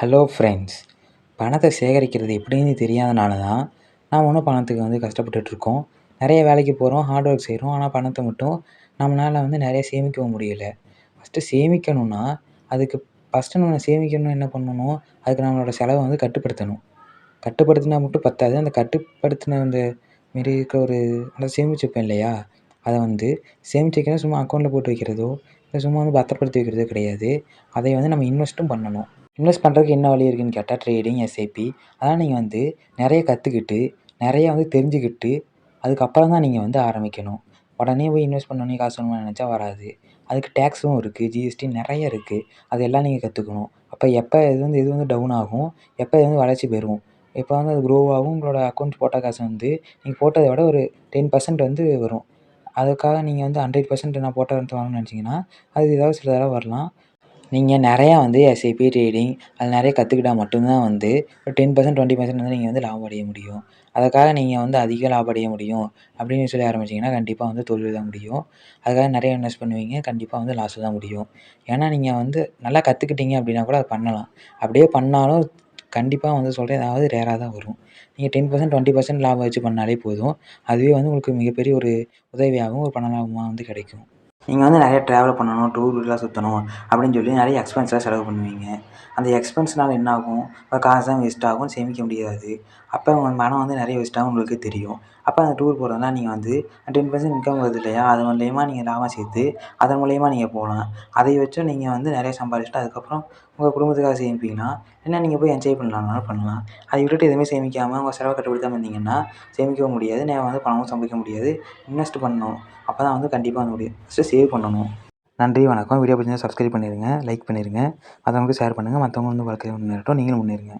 Hello friends பணத்தை சேகரிக்கிறது எப்படின்னு தெரியாதனால தான் நாம் இன்னும் பணத்துக்கு வந்து கஷ்டப்பட்டுட்ருக்கோம். நிறைய வேலைக்கு போகிறோம் ஹார்ட் ஒர்க் செய்கிறோம். ஆனால் பணத்தை மட்டும் நம்மளால் வந்து நிறைய சேமிக்கவும் முடியல. ஃபஸ்ட்டு சேமிக்கணும்னா அதுக்கு ஃபஸ்ட்டு நம்ம சேமிக்கணும்னா என்ன பண்ணணும்? அதுக்கு நம்மளோட செலவை வந்து கட்டுப்படுத்தணும். கட்டுப்படுத்தினா மட்டும் பத்தாது. அந்த கட்டுப்படுத்தின அந்த மாரி இருக்க ஒரு அந்த சேமிச்சு வைப்பேன் இல்லையா? அதை வந்து சேமிச்சு வைக்கணும் சும்மா அக்கௌண்ட்டில் போட்டு வைக்கிறதோ இல்லை சும்மா வந்து பத்திரப்படுத்தி வைக்கிறதோ கிடையாது. அதை வந்து நம்ம இன்வெஸ்ட்டும் பண்ணணும். இன்வெஸ்ட் பண்ணுறதுக்கு என்ன வழி இருக்குதுன்னு கேட்டால் ட்ரேடிங் எஸ்ஐபி அதெல்லாம் நீங்கள் வந்து நிறைய கற்றுக்கிட்டு நிறைய வந்து தெரிஞ்சுக்கிட்டு அதுக்கப்புறம் தான் நீங்கள் வந்து ஆரம்பிக்கணும். உடனே போய் இன்வெஸ்ட் பண்ணோடனே காசு வருமான்னு நினச்சா வராது. அதுக்கு டேக்ஸும் இருக்குது ஜிஎஸ்டி நிறைய இருக்குது அது எல்லாம் நீங்கள் கற்றுக்கணும் அப்போ எப்போ இது வந்து இது வந்து டவுன் ஆகும் எப்போ இது வந்து வளர்ச்சி பெறும்? எப்போ வந்து அது க்ரோ ஆகும் உங்களோட அக்கௌண்ட் போட்ட காசு வந்து நீங்கள் போட்டதை விட ஒரு டென் பர்சன்ட் வந்து வரும். அதுக்காக நீங்கள் வந்து ஹண்ட்ரட் பர்சன்ட் நான் போட்ட வந்து வாங்கணும்னு நினச்சிங்கன்னா அது ஏதாவது சில தடவை வரலாம். நீங்கள் நிறையா வந்து எஸ்ஐபி ட்ரேடிங் அது நிறைய கற்றுக்கிட்டா மட்டும்தான் வந்து ஒரு டென் பர்சன்ட் டுவெண்ட்டி பர்சன்ட் வந்து நீங்கள் வந்து லாபம் அடைய முடியும். அதுக்காக நீங்கள் வந்து அதிக லாபம் அடைய முடியும் அப்படின்னு சொல்லி ஆரம்பிச்சிங்கன்னா கண்டிப்பாக வந்து தோல்வி தான் முடியும். அதுக்காக நிறைய இன்வெஸ்ட் பண்ணுவீங்க கண்டிப்பாக வந்து லாஸில் தான் முடியும். ஏன்னா நீங்கள் வந்து நல்லா கற்றுக்கிட்டீங்க அப்படின்னா கூட அது பண்ணலாம். அப்படியே பண்ணாலும் கண்டிப்பாக வந்து சொல்கிறேன் ஏதாவது ரேராக தான் வரும். நீங்கள் டென் பர்சன்ட் டுவெண்ட்டி பர்சன்ட் லாபம் வச்சு பண்ணாலே போதும். அதுவே வந்து உங்களுக்கு மிகப்பெரிய ஒரு உதவியாகவும் ஒரு பண லாபமாக வந்து கிடைக்கும். நீங்கள் வந்து நிறைய ட்ராவல் பண்ணணும் டூர்லாம் சுற்றணும் அப்படின்னு சொல்லி நிறைய எக்ஸ்பென்ஸ்லாம் செலவு பண்ணுவீங்க. அந்த எக்ஸ்பென்ஸ்னால் என்ன ஆகும்? இப்போ காசு தான் வேஸ்ட் ஆகும் சேமிக்க முடியாது. அப்போ உங்கள் பணம் வந்து நிறைய வேஸ்ட் ஆகும் உங்களுக்கே தெரியும். அப்போ அந்த டூர் போகிறதுனா நீங்கள் வந்து டென் பர்சன்ட் இன்கம் வருது இல்லையா? அது மூலியமாக நீங்கள் லாபம் சேர்த்து அதன் மூலியமா நீங்கள் போகலாம். அதை வச்சும் நீங்கள் வந்து நிறைய சம்பாதிச்சிட்டு அதுக்கப்புறம் உங்கள் குடும்பத்துக்காக சேமிப்பீங்கன்னா என்ன நீங்கள் போய் என்ஜாய் பண்ணலாம்னாலும் பண்ணலாம். அதை விட்டுட்டு எதுவுமே சேமிக்காமல் உங்கள் செலவை கட்டுப்படுத்தாமல் இருந்தீங்கன்னா சேமிக்கவும் முடியாது. நான் வந்து பணமும் சம்பாதிக்க முடியாது. இன்வெஸ்ட் பண்ணணும். அப்போ தான் வந்து கண்டிப்பாக வந்து முடியும். ஃபஸ்ட்டு சேவ் பண்ணணும். நன்றி வணக்கம். வீடியோ பிடிச்சிருந்தா சப்ஸ்கிரைப் பண்ணிடுங்க லைக் பண்ணிடுங்க மற்றவங்களுக்கு ஷேர் பண்ணுங்கள் மற்றவங்க வந்து வாழ்க்கையில் முன்னேறட்டும். நீங்களும் முன்னேறுங்க.